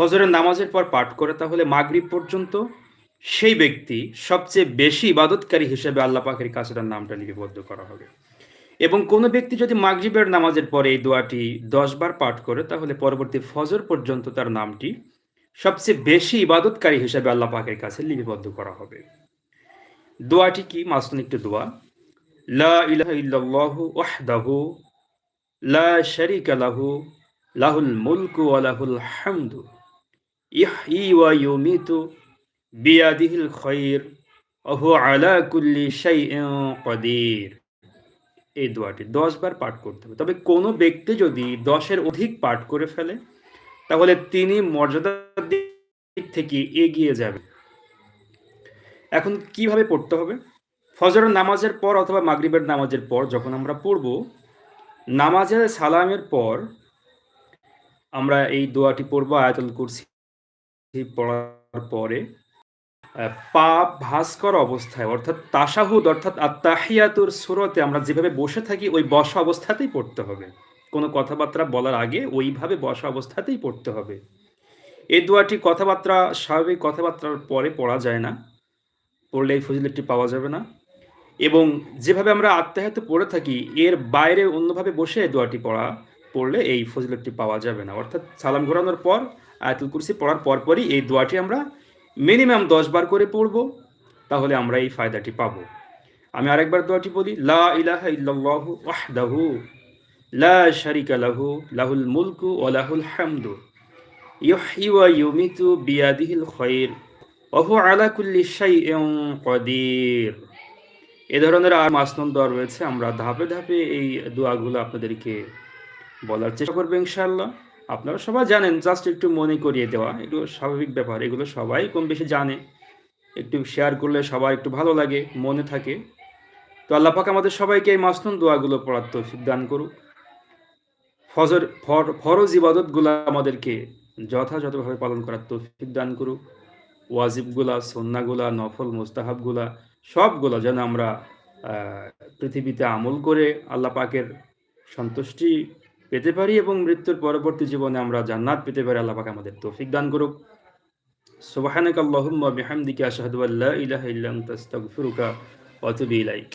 ফজরের নামাজের পর পাঠ করে, তাহলে মাগরিব পর্যন্ত সেই ব্যক্তি সবচেয়ে বেশি ইবাদতকারী হিসেবে আল্লাহ পাকের কাছে তার নামটা লিপিবদ্ধ করা হবে। এবং কোনো ব্যক্তি যদি মাগরিবের নামাজের পরে এই দোয়াটি দশ বার পাঠ করে, তাহলে পরবর্তী ফজর পর্যন্ত তার নামটি সবচেয়ে বেশি ইবাদতকারী হিসেবে আল্লাহ পাকের কাছে লিপিবদ্ধ করা হবে। দোয়াটি কি? মাসুন একটি দোয়া। লা ইলাহা ইল্লাল্লাহু ওয়াহদাহু লা শারীকা লাহু, লাহুল মুলকু ওয়া লাহুল হামদু। ইহয়ি ওয়া ইউমিতু বিয়াদিহিল ওয়া হুয়া আলা কুল্লি শাইইন কাদির। এই দোয়াটি দশ বার পাঠ করতে হবে। তবে কোনো ব্যক্তি যদি দশের অধিক পাঠ করে ফেলে, তাহলে তিনি মর্যাদার দিক থেকে এগিয়ে যাবে। এখন কীভাবে পড়তে হবে? ফজরের নামাজের পর অথবা মাগরিবের নামাজের পর যখন আমরা পড়ব, নামাজের সালামের পর আমরা এই দোয়াটি পড়ব, আয়াতুল কুরসি পড়ার পরে পা ভাস্কর অবস্থায়, অর্থাৎ তাসাহুদ অর্থাৎ আত্মাহিয়াতুর সুরতে আমরা যেভাবে বসে থাকি, ওই বসা অবস্থাতেই পড়তে হবে। কোনো কথাবার্তা বলার আগে ওইভাবে বসা অবস্থাতেই পড়তে হবে। এই দোয়াটি কথাবার্তা স্বাভাবিক কথাবার্তার পরে পড়া যায় না। পড়লে এই ফজিলতটি পাওয়া যাবে না। এবং যেভাবে আমরা আত্মাহাত পড়ে থাকি, এর বাইরে অন্যভাবে বসে এই দোয়াটি পড়া, পড়লে এই ফজিলতটি পাওয়া যাবে না। অর্থাৎ সালাম ঘোরানোর পর আয়াতুল কুরসি পড়ার পরপরই এই দোয়াটি আমরা মিনিমাম দশ বার করে পড়ব, তাহলে আমরা এই ফায়দাটি পাব। আমি আরেকবার দোয়াটি বলি, লা ইলাহা ইল্লাল্লাহু ওয়াহদাহু লা শারিকা লাহু, লাহুল মুলকু ওয়া লাহুল হামদু ইউমিতু বিয়াদিহিল খায়র ওয়া হুয়া আলা কুল্লি শাইইন কাদির। এ ধরনের আর মাসনুন দোয়া রয়েছে, আমরা ধাপে ধাপে এই দোয়াগুলো আপনাদেরকে বলার চেষ্টা করব ইনশাআল্লাহ। আপনারা সবাই জানেন জাস্ট একটু মনে করিয়ে দেওয়া, এগুলো স্বাভাবিক ব্যাপার, এগুলো সবাই কম বেশি জানে। একটু শেয়ার করলে সবার একটু ভালো লাগে, মনে থাকে। তো আল্লাহ পাক আমাদের সবাইকে এই মাসনুন দোয়াগুলো পড়ার তৌফিক দান করুক। ফজর, ফর- ফরজ ইবাদতগুলো আমাদেরকে যথাযথভাবে পালন করার তৌফিক দান করুক। ওয়াজিবগুলা, সন্নাগুলা, নফল, মুস্তাহাবগুলা, সবগুলো যেন আমরা পৃথিবীতে আমল করে আল্লাহ পাকের সন্তুষ্টি পেতে পারি এবং মৃত্যুর পরবর্তী জীবনে আমরা জান্নাত পেতে পারি, আল্লাহ পাক আমাদের তৌফিক দান করুক। সুবহানাক আল্লাহুম্মা বিহামদিকা আশহাদু আল্লা ইলাহা ইল্লা আনতা আস্তাগফিরুকা ওয়া আতুবু ইলাইক।